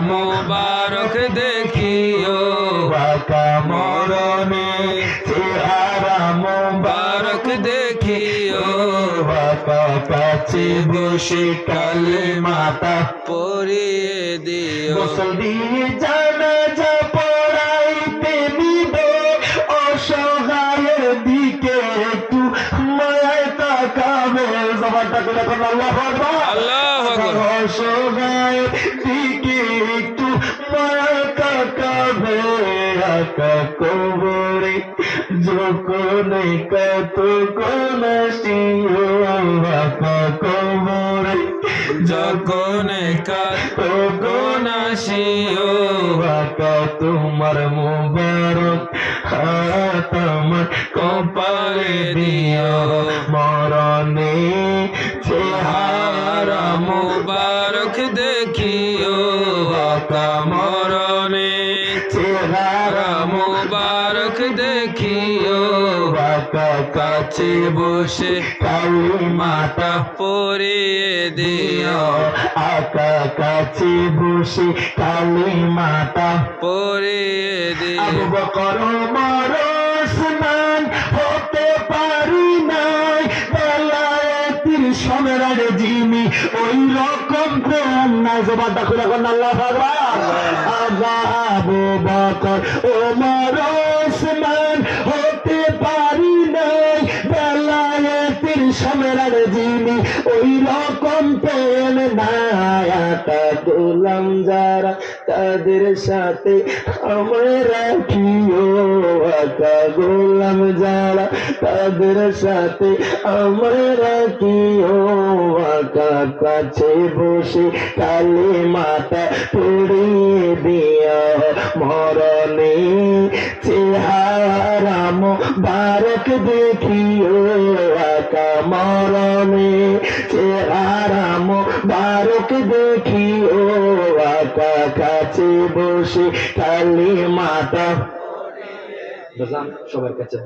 মোবারক দেখিও। মরণে চেহারা বারক দেখিও। বসে কালে মাতা পরিয়ে দিও। দিয়ে জানাজা এখন আল্লাহ। অসহায়ের দিকে একটু আকা কবরে যখন কত কোন সিংহ আকা কবরে যখন বাকা তোমার মুবারক হাত আমার কপালে দিও। মরণে চেহারা হারা মোবারক দেখিও আকা মরণে। চেহারা হারা মোবারক দেখিও বাকা কাছে বসে মাতা পরিয়ে দিও। আকা কাছে বসে কালী মাতা পরিয়ে দিও। বকর ওসমান যিনি ওই রকম প্রেম নাই। জবানটা খুলে কোন আল্লাহ আল্লাহ আবু বকর হতে পারি নাই। বেলায়েতির সম্রাট যিনি ওই রকম প্রেম নাই। গোলাম যারা তাদের সাথে আমায় রাখিও। আকা গোলাম যারা তাদের সাথে আমায় রাখিও আকা কাছে বসে কালী মাতা পড়িয়ে দিয়া মরণে চেহারা বারক দেখিও আকা মরণে চেহারা বারক দেখিও আকা কাছে বসে কালী মাতা সবার কাছে